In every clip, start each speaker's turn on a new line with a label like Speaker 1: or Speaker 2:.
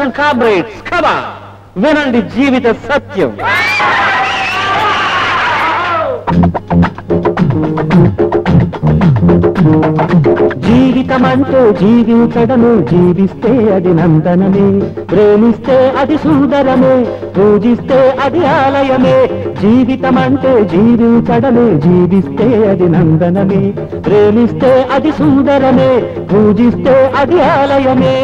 Speaker 1: Brothers and comrades కమా వినండి జీవిత సత్యం. జీవితమంటూ జీవించడము జీవిస్తే అది నందనమే. ప్రేమిస్తే అది సుందరమే పూజిస్తే అది ఆలయమే. జీవితం అంటే జీవించడమే జీవిస్తే అది నందనమే. ప్రేమిస్తే అది సుందరమే పూజిస్తే అది ఆలయమే.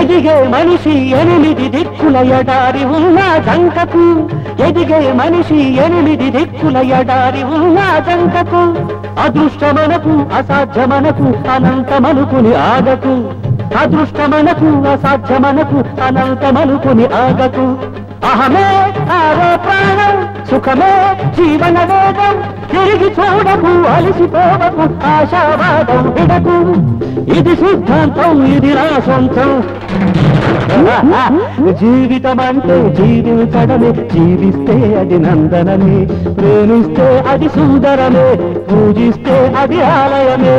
Speaker 1: ఎదిగే మనిషి ఎనిమిది దిక్కుల ఎడారి ఉన్న జంకకు. ఎదిగే మనిషి ఎనిమిది దిక్కుల ఎడారి ఉన్న జంకకు. అదృష్టమనకు అసాధ్యమనకు అనంతమనుకుని ఆగకు. అదృష్టమనకు అసాధ్యమనకు అనంతమనుకుని ఆగకు. అహమే ఆరోపణం సుఖమే జీవన వేగం తిరిగి చూడకు అలసిపోవకు ఆశావాదం విడకు. ఇది సిద్ధాంతం ఇది నా సొంతం జీవితం అంటే జీవించడమే జీవిస్తే అది నందనమే ప్రేమిస్తే అది సుందరమే పూజిస్తే అది ఆలయమే.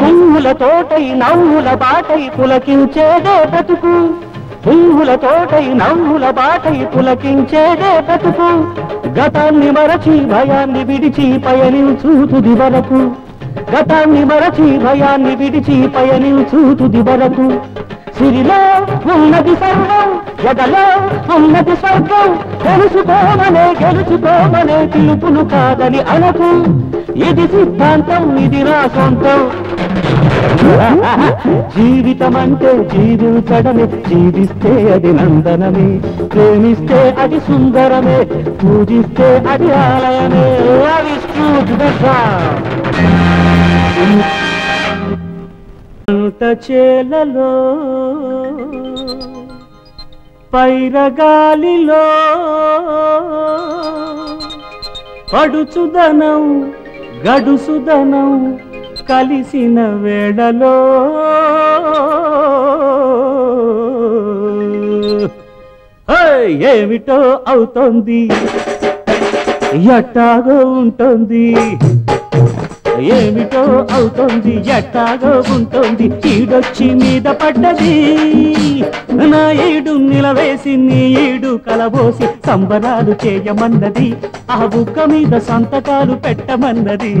Speaker 1: పువ్వుల తోటై నవ్వుల బాటై పులకించేదే బతుకు. పువ్వుల తోటై నవ్వుల బాటై పులకించేదే బతుకు. గతాన్ని మరచి భయాన్ని విడిచి పయనించు తుది వరకు గతాన్ని మరచి భయాన్ని విడిచి పయనించు తుది వరకు సిరిలో ఉన్నది సర్వం ఎదలో ఉన్నది స్వర్గం. తెలుసుకోమనే గెలుచుకోమనే పిలుపులు కాదని అనకు. ఇది సిద్ధాంతం ఇది నా సొంతం. జీవితం అంటే జీవించడమే జీవిస్తే అది నందనమే. ప్రేమిస్తే అది సుందరమే పూజిస్తే అది ఆలయమే. విష్ణు చేలలో పైరగాలిలో పడుచుదనం గడుసుదనం కలిసిన వేడలో ఏమిటో అవుతోంది? ఎట్టాగో ఉంటుంది? ఏమిటో అవుతోంది ఎట్టాగో ఉంటుంది ఈడొచ్చి మీద పడ్డది. నా ఈడు నిలవేసి నీ ఈడు కలబోసి సంబరాలు చేయమన్నది ఆ బుక్క మీద సంతకాలు పెట్టమన్నది.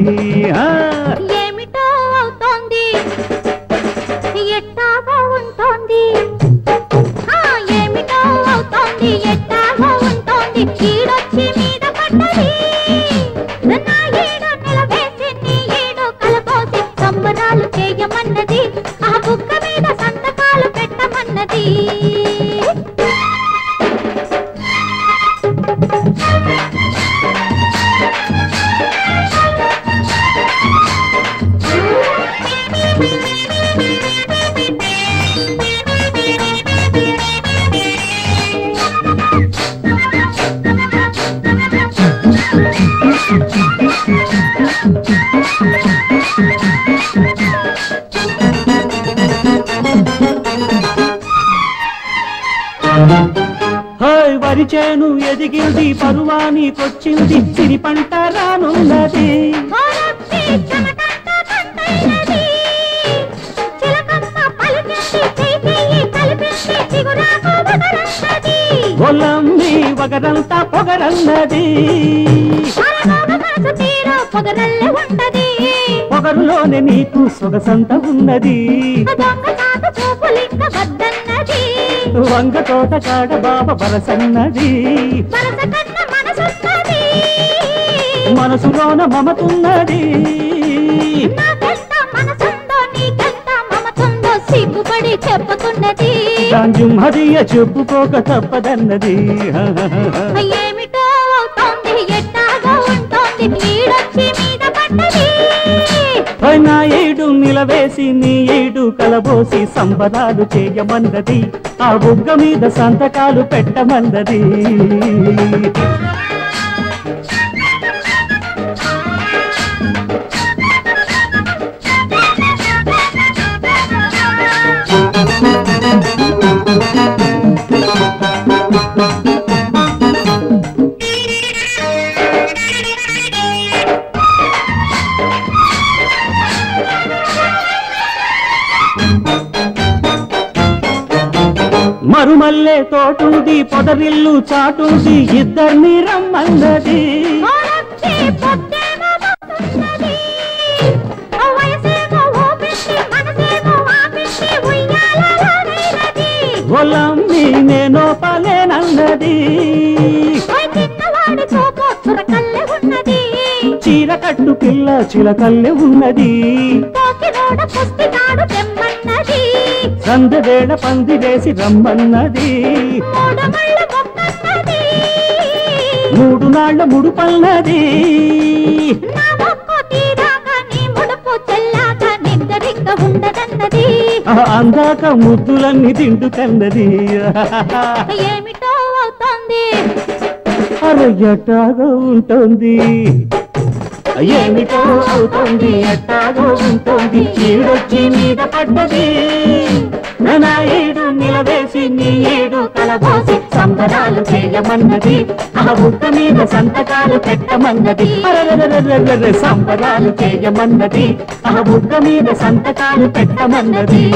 Speaker 1: పంటను ఎదిగింది పరువానికొచ్చింది సిరి పంట రానున్నది.
Speaker 2: పొలంది వగరంతా పొగరన్నది. పొగరులోనే నీకు సొగసంత ఉన్నది. వంగ తోట కాడ బాబ బరసన్నది
Speaker 3: వరస కన్న మనసున్నది
Speaker 2: మనసులోన మమతున్నది.
Speaker 3: సిగ్గుపడి చెప్పుకున్నది
Speaker 2: దాంజుమదియ చెప్పుకోక తప్పదన్నది.
Speaker 3: ఏమిటో అవుతోంది ఎట్టాగో ఉంటోంది వేసి
Speaker 2: నీ ఏడు కలబోసి సంబరాలు చేయమన్నది ఆ బుగ్గ మీద సంతకాలు పెట్టమన్నది మరుమల్లే తోటుంది పొదరిల్లు చాటుంది ఇద్దరిని రమ్మన్నది. ఒలమ్మి నేను పలేనన్నది. చీర కట్టు పిల్ల చిలకల్లె ఉన్నది
Speaker 3: నీ ముడుపు చెల్లాక నిద్దరింక ఉండదన్నది.
Speaker 2: ఆ అందాక ముద్దులన్నీ తిండుకన్నది
Speaker 3: ఏమిటో అవుతోంది.
Speaker 2: అరయ్యటాగా ఉంటుంది. ఏమిటో అవుతుంది. ఎట్టాగో ఉంటుంది. ఈడొచ్చి మీద పడ్డది. నా ఏడు నిలవేసి నీ ఏడు కలబోసి సంబరాలు చేయమన్నది. ఆ ఉక్క మీద సంతకాలు పెట్టమన్నది. సంబరాలు చేయమన్నది. ఆ ఉక్క మీద సంతకాలు పెట్టమన్నది.